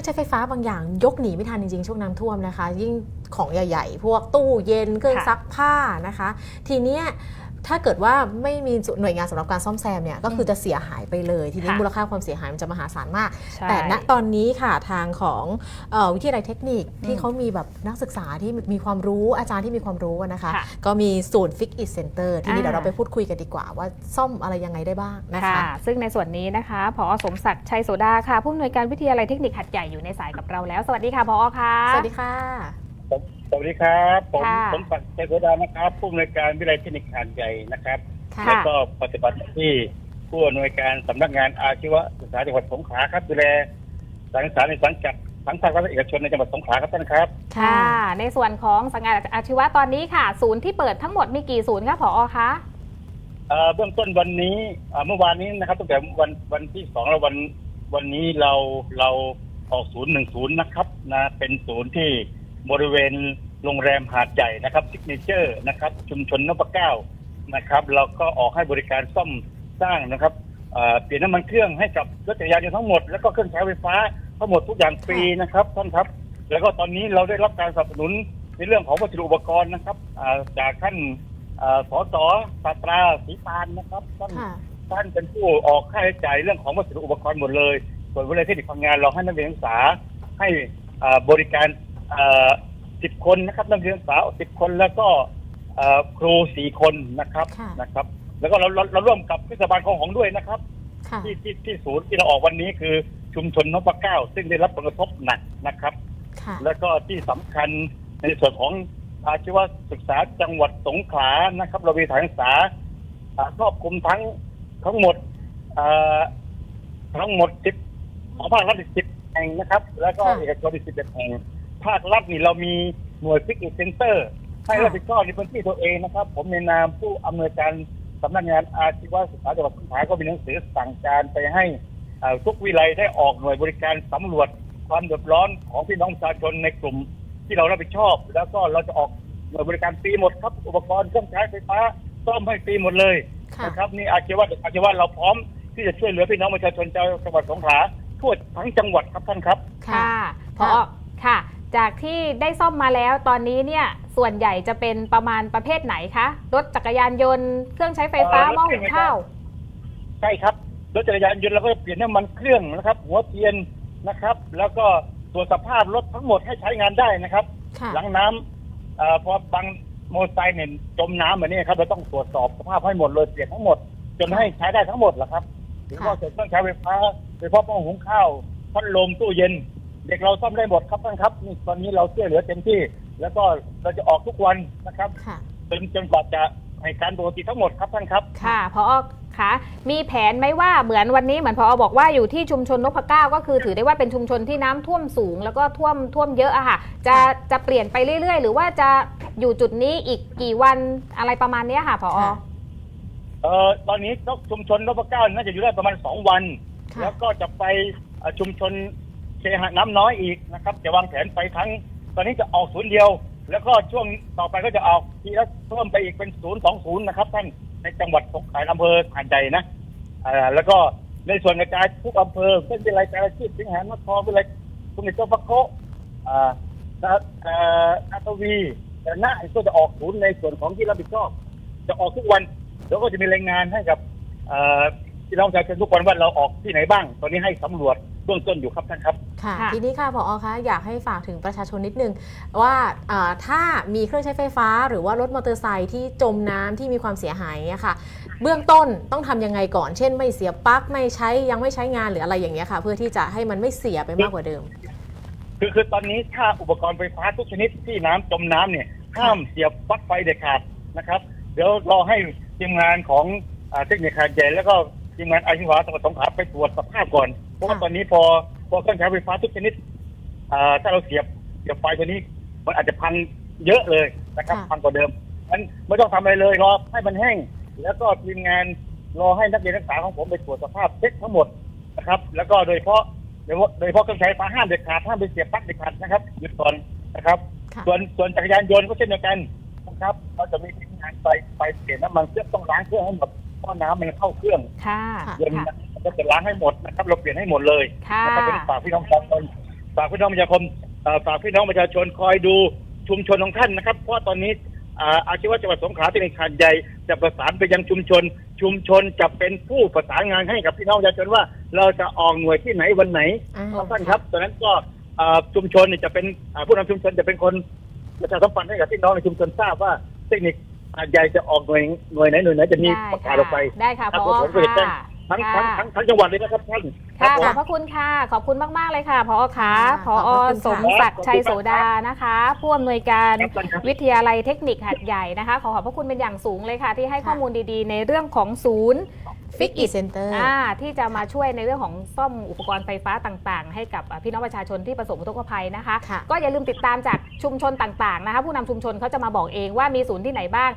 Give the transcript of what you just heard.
รื่องใช้ไฟฟ้าบางอย่าง ยกหนีไม่ทันจริงๆ ช่วงน้ำท่วมนะคะ ยิ่งของใหญ่ ๆ พวกตู้เย็นเครื่องค่ะซักผ้านะคะ ทีเนี้ย ถ้าเกิดว่าไม่มีหน่วยงานสำหรับการซ่อมแซมเนี่ยก็คือจะเสียหายไปเลย ทีนี้ค่ะมูลค่าความเสียหายมันจะมหาศาลมากใช่แต่ณตอนนี้ค่ะทางของเออวิทยาลัยเทคนิคที่อืมเขามีแบบนักศึกษาที่มีความรู้อาจารย์ที่มีความรู้อะนะคะค่ะก็มีศูนย์ฟิกอิ c เซ็นเตอร์ทีนี้อ่าเดี๋ยวเราไปพูดคุยกันดีกว่าว่าซ่อมอะไรยังไงได้บ้างนะคะค่ะซึ่งในส่วนนี้นะคะพอสมศักดิ์ชัยโสดาค่ะผู้อำนวยการวิทยาลัยเทคนิคหัดใหญ่อยู่ในสายกับเราแล้ว สวัสดีค่ะพอค่ะสวัสดีค่ะส วัสดีครับ ผมค่ะผมศักดิ์ชัยโสดานะครับผู้อำนวยการวิทยาลัยเทคนิคหาดใหญ่นะครับค่ะ แล้วก็ปฏิบัติหน้าที่ผู้อำนวยการสำนักงานอาชีวศึกษาจังหวัดสงขลาครับดูแลสถานศึกษาในสังกัดสังกัดรัฐเอกชนในจังหวัดสงขลาครับท่านครับ ค่ะ ในส่วนของสังกัดอาชีวะตอนนี้ค่ะ ศูนย์ที่เปิดทั้งหมดมีกี่ศูนย์คะพอคะ เอ่อเบื้องต้นวันนี้เอ่อเมื่อวานนี้นะครับตั้งแต่วันวันที่สองแล้ววันวันนี้เราเราออกศูนย์หนึ่งศูนย์นะครับนะเป็นศูนย์ที่บริเวณ โรงแรมหาดใหญ่นะครับซิกเนเจอร์นะครับชุมชนนพเก้านะครับเราก็ออกให้บริการซ่อมสร้างนะครับเอ่อเปลี่ยนน้ำมันเครื่องให้กับรถจักรยานยนต์ทั้งหมดแล้วก็เครื่องใช้ไฟฟ้าทั้งหมดทุกอย่างฟรีนะครับท่านครับ แล้วก็ตอนนี้เราได้รับการสนับสนุนในเรื่องของวัสดุอุปกรณ์นะครับอ่าจากท่านเอ่อสสศาสตราศรีปานนะครับท่านค่ะท่านเป็นผู้ออกค่าใช้จ่ายเรื่องของวัสดุอุปกรณ์หมดเลยส่วนวิทยาลัยเทคนิคพังงานเราให้นักเรียนนักศึกษาให้เอ่อบริการ สิบคนนะครับนักเรียนนักศึกษาสิบคนแล้วก็เอ่อครูสี่คนนะครับค่ะนะครับ แล้วก็เราเราเราร่วมกับเทศบาลคลองหงส์ด้วยนะครับค่ะที่ที่ที่ศูนย์ที่เราออกวันนี้คือชุมชนนพเก้า ซึ่งได้รับผลกระทบหนักนะครับค่ะแล้วก็ที่สำคัญในส่วนของอาชีวศึกษาจังหวัดสงขลานะครับ เรามีสถานศึกษาอ่าครอบคลุมทั้งทั้งหมดอ่าทั้งหมดสิบของภาครัฐสิบแห่งนะครับ แล้วก็ค่ะเอกชนอีกสิบเอ็ดแห่ง ภาครัฐนี่เรามีหน่วยฟิกอิเซ็นเตอร์ให้ค่ะรับผิดชอบในพื้นที่ตัวเองนะครับ ผมในนามผู้อำนวยการสำนักงานอาชีวศึกษาจังหวัดสงขลาก็มีหนังสือสั่งการไปให้อ่าทุกวิไลได้ออกหน่วยบริการสำรวจความเดือดร้อนของพี่น้องประชาชนในกลุ่มที่เรารับผิดชอบ แล้วก็เราจะออกหน่วยบริการฟรีหมดครับ อุปกรณ์เครื่องใช้ไฟฟ้าซ่อมให้ฟรีหมดเลยค่ะนะครับนี่อาชีวะอาชีวะเราพร้อมที่จะช่วยเหลือพี่น้องประชาชนชาวจังหวัดสงขลาทั่วทั้งจังหวัดครับท่านครับ ค่ะพอค่ะค่ะ จากที่ได้ซ่อมมาแล้วตอนนี้เนี่ยส่วนใหญ่จะเป็นประมาณประเภทไหนคะ รถจักรยานยนต์เครื่องใช้ไฟฟ้าเอ่อหม้อหุงข้าวใช่ครับรถจักรยานยนต์เราก็จะเปลี่ยนน้ำมันเครื่องนะครับ หัวเทียนนะครับ แล้วก็ตรวจสภาพรถทั้งหมดให้ใช้งานได้นะครับค่ะหลังน้ำเอ่อพอบางมอเตอร์ไซค์เนี่ยจมน้ำแบบนี้ครับเราต้องตรวจสอบสภาพให้หมดเลยเปลี่ยนทั้งหมด จนให้ใช้ได้ทั้งหมดแหละครับหรือว่าเกิดเครื่องใช้ไฟฟ้าโดยเฉพาะหม้อหุงข้าวพัดลมตู้เย็น เด็กเราซ่อมได้หมดครับท่านครับนี่ตอนนี้เราช่วยเหลือเต็มที่ แล้วก็เราจะออกทุกวันนะครับ ค่ะ จนจนกว่าจะให้การปกติทั้งหมดครับท่านครับ ค่ะพอคะมีแผนไหมว่าเหมือนวันนี้เหมือนพอบอกว่าอยู่ที่ชุมชนนพเก้าก็คือถือได้ว่าเป็นชุมชนที่น้ำท่วมสูง แล้วก็ท่วมท่วมเยอะอะค่ะ จะจะเปลี่ยนไปเรื่อย ๆ หรือว่าจะอยู่จุดนี้อีกกี่วันอะไรประมาณเนี้ยค่ะพอค่ะ เอ่อตอนนี้นกชุมชนนพเก้าน่าจะอยู่ได้ประมาณสองวัน ค่ะ แล้วก็จะไปเอ่อชุมชน เคหะน้ำน้อยอีกนะครับ จะวางแผนไปทั้ง ตอนนี้จะออกศูนย์เดียว แล้วก็ช่วงต่อไปก็จะออกทีละเพิ่มไปอีกเป็นศูนย์สองศูนย์นะครับ ท่านในจังหวัดสงขลาอำเภอหาดใหญ่นะอ่าแล้วก็ในส่วนกระจายทุกอำเภอเช่นวิไลการอาชีพสิงหานครวิไลคุณนิจพะโคอ่าอานาทวีแต่หน้าก็จะออกศูนย์ในส่วนของที่รับผิดชอบ จะออกทุกวัน แล้วก็จะมีรายงานให้กับเอ่อพี่น้องประชาชนทุกวันว่าเราออกที่ไหนบ้าง ตอนนี้ให้สำรวจ บื้องต้นอยู่ครับท่านครับ ค่ะ ค่ะ ทีนี้ค่ะผอคะอยากให้ฝากถึงประชาชนนิดนึง ว่าอ่าถ้ามีเครื่องใช้ไฟฟ้าหรือว่ารถมอเตอร์ไซค์ที่จมน้ำที่มีความเสียหายเนี่ยค่ะ เบื้องต้นต้องทำยังไงก่อน เช่น ไม่เสียบปลั๊กไม่ใช้ยังไม่ใช้งานหรืออะไรอย่างเงี้ยค่ะ เพื่อที่จะให้มันไม่เสียไปมากกว่าเดิม คือคือตอนนี้ถ้าอุปกรณ์ไฟฟ้าทุกชนิดที่น้ำจมน้ำเนี่ยห้ามเสียบปลั๊กไฟเด็ดขาดนะครับ เดี๋ยวรอให้ทีมงานของอ่าเทคนิคขนาดใหญ่แล้วก็ ทีมงานอาชีวะจังหวัดสงขลาไปตรวจสภาพก่อน เพราะว่าค่ะตอนนี้พอพอเครื่องใช้ไฟฟ้าทุกชนิดอ่าถ้าเราเสียบเสียบไฟตัวนี้ มันอาจจะพังเยอะเลยนะครับ ค่ะ พังกว่าเดิมมันไม่ต้องทำอะไรเลยรอให้มันแห้ง แล้วก็ทีมงานรอให้นักเรียนนักศึกษาของผมไปตรวจสภาพเช็คทั้งหมดนะครับ แล้วก็โดยเฉพาะโดยเฉพาะโดยเฉพาะเครื่องใช้ไฟฟ้าห้ามเด็ดขาดห้ามไปเสียบปลั๊กเด็ดขาดนะครับหยุดก่อนนะครับ ค่ะ ส่วนส่วนจักรยานยนต์ก็เช่นเดียวกันนะครับ เราจะมีทีมงานไปไปเปลี่ยนน้ำมันเครื่องต้องล้างเครื่องให้หมด เพราะน้ำมันเข้าเครื่องค่ะค่ะเย็นค่ะก็จะล้างให้หมดนะครับเราเปลี่ยนให้หมดเลยค่ะ นะครับเป็นฝากพี่น้องประชาชนสฝากพี่น้องประชาชนเอ่อฝากพี่น้องประชาชนคอยดูชุมชนของท่านนะครับ เพราะตอนนี้อ่าอาชีวะจังหวัดสงขลาที่ในขนาดใหญ่จะประสานไปยังชุมชน ชุมชนจะเป็นผู้ประสานงานให้กับพี่น้องประชาชนว่า เราจะออกหน่วยที่ไหนวันไหน อ่า ครับท่านครับตอนนั้นก็อ่าชุมชนเนี่ยจะเป็นอ่าผู้นำชุมชนจะเป็นคนประชาสัมพันธ์ให้กับพี่น้องในชุมชนทราบว่าเทคนิค หาดใหญ่จะออกหน่วยหน่วยไหนหน่วยไหนจะมีได้ประกาศค่ะออกไปได้ค่ะครัพบอผมผมก็จะแจ้งค่ะทั้งทั้งค่ะทั้งทั้งจังหวัดเลยนะครับท่านค่ะรับผมขอบพระคุณค่ะ ขอบคุณมาก ๆ เลยค่ะพอค่ะพอขอบพระคุณค่ะสมศักดิ์ชัยโสดานะคะ ผู้อำนวยการครับท่านครับวิทยาลัยเทคนิคหัดใหญ่นะคะ ขอขอบพระคุณเป็นอย่างสูงเลยค่ะ ที่ให้ข้อมูลดีๆ ในเรื่องของศูนย์ฟิกอิเซ็นเตอร์อ่าที่จะมาช่วยในเรื่องของซ่อมอุปกรณ์ไฟฟ้าต่างๆ ให้กับอ่าพี่น้องประชาชนที่ประสบอุทกภัยนะคะค่ะก็อย่าลืมติดตามจากชุมชนต่างๆนะคะ ผู้นำชุมชนเขาจะมาบอกเองว่ามีศูนย์ที่ไหนบ้าง